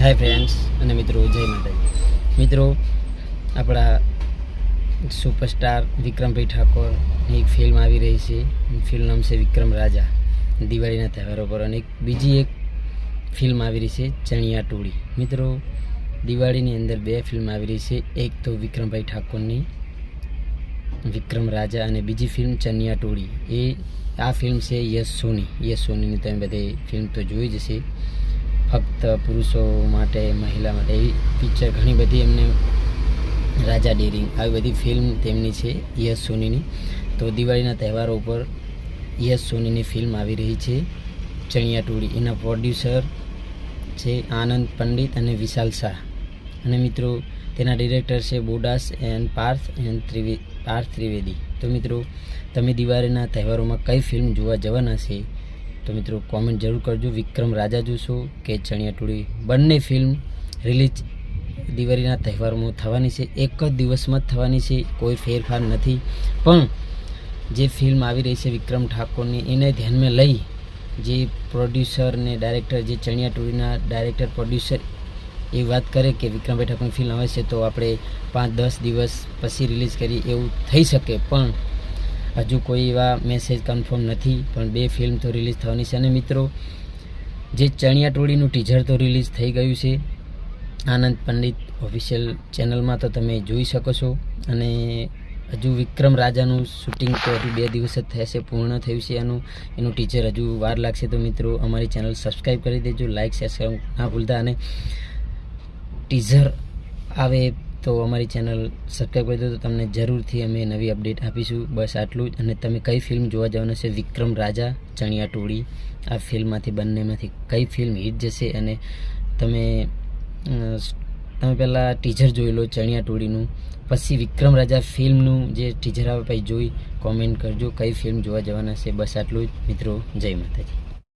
Hi friends અને મિત્રો, જય માતાજી. મિત્રો, આપણા સુપરસ્ટાર વિક્રમભાઈ ઠાકોરની એક ફિલ્મ આવી રહી છે. ફિલ્મ નામ છે વિક્રમ રાજા. દિવાળીના તહેવારો પર અને બીજી એક ફિલ્મ આવી રહી છે, ચણિયા ટોળી મિત્રો, દિવાળીની અંદર બે ફિલ્મ આવી રહી છે. એક તો વિક્રમભાઈ ઠાકોરની વિક્રમ રાજા અને બીજી ફિલ્મ ચનિયા ટોળી એ, આ ફિલ્મ છે યશ સોની. યશ સોનીની તમે બધે ફિલ્મ તો જોઈ જ હશે. ફક્ત પુરુષો માટે, મહિલા માટે, એવી પિક્ચર ઘણી બધી એમને રાજા ડેરિંગ આવી બધી ફિલ્મ તેમની છે, યશ સોનીની. તો દિવાળીના તહેવારો ઉપર યશ સોનીની ફિલ્મ આવી રહી છે. ચણિયા ટોળી એના પ્રોડ્યુસર છે આનંદ પંડિત અને વિશાલ શાહ. અને મિત્રો, તેના ડિરેક્ટર છે બોડાસ એન્ડ પાર્થ એન્ડ ત્રિવે, પાર્થ ત્રિવેદી. તો મિત્રો, તમે દિવાળીના તહેવારોમાં કઈ ફિલ્મ જોવા જવાના છે? તો મિત્રો કોમેન્ટ જરૂર કરજો. વિક્રમ રાજા જોશો કે ચણિયા ટોળી બંને ફિલ્મ રિલીઝ દિવાળીના તહેવારોમાં થવાની છે. એક જ દિવસમાં જ થવાની છે. કોઈ ફેરફાર નથી. પણ જે ફિલ્મ આવી રહી છે વિક્રમ ઠાકોરની, એને ધ્યાનમાં લઈ જે પ્રોડ્યુસર ને ડાયરેક્ટર જે ચણિયા ટોળીના ડાયરેક્ટર પ્રોડ્યુસર એ વાત કરે કે વિક્રમભાઈ ઠાકોરની ફિલ્મ આવે છે તો આપણે પાંચ દસ દિવસ પછી રિલીઝ કરી એવું થઈ શકે. પણ હજુ કોઈ એવા મેસેજ કન્ફર્મ નથી, પણ બે ફિલ્મ તો રિલીઝ થવાની છે. અને મિત્રો, જે ચણિયા ટોળીનું ટીઝર તો રિલીઝ થઈ ગયું છે, આનંદ પંડિત ઓફિશિયલ ચેનલમાં તો તમે જોઈ શકો છો. અને હજુ વિક્રમ રાજાનું શૂટિંગ તો હજુ બે દિવસ જ થશે પૂર્ણ થયું છે એનું. એનું ટીચર હજુ વાર લાગશે તો મિત્રો, અમારી ચેનલ સબસ્ક્રાઈબ કરી દેજો લાઇક શેર ના ભૂલતા. અને ટીઝર આવે તો અમારી ચેનલ સબસ્ક્રાઈબ કરી દો તો તમને જરૂરથી અમે નવી અપડેટ આપીશું. બસ આટલું જ. અને તમે કઈ ફિલ્મ જોવા જવાના છે? વિક્રમ રાજા, ચણિયા ટોળી આ ફિલ્મમાંથી બંનેમાંથી કઈ ફિલ્મ હિટ જશે? અને તમે તમે પહેલાં ટીઝર જોઈ લો ચણિયા ટોળીનું પછી વિક્રમ રાજા ફિલ્મનું જે ટીઝર આવે, પછી જોઈ કોમેન્ટ કરજો કઈ ફિલ્મ જોવા જવાના છે. બસ આટલું જ. મિત્રો, જય માતાજી.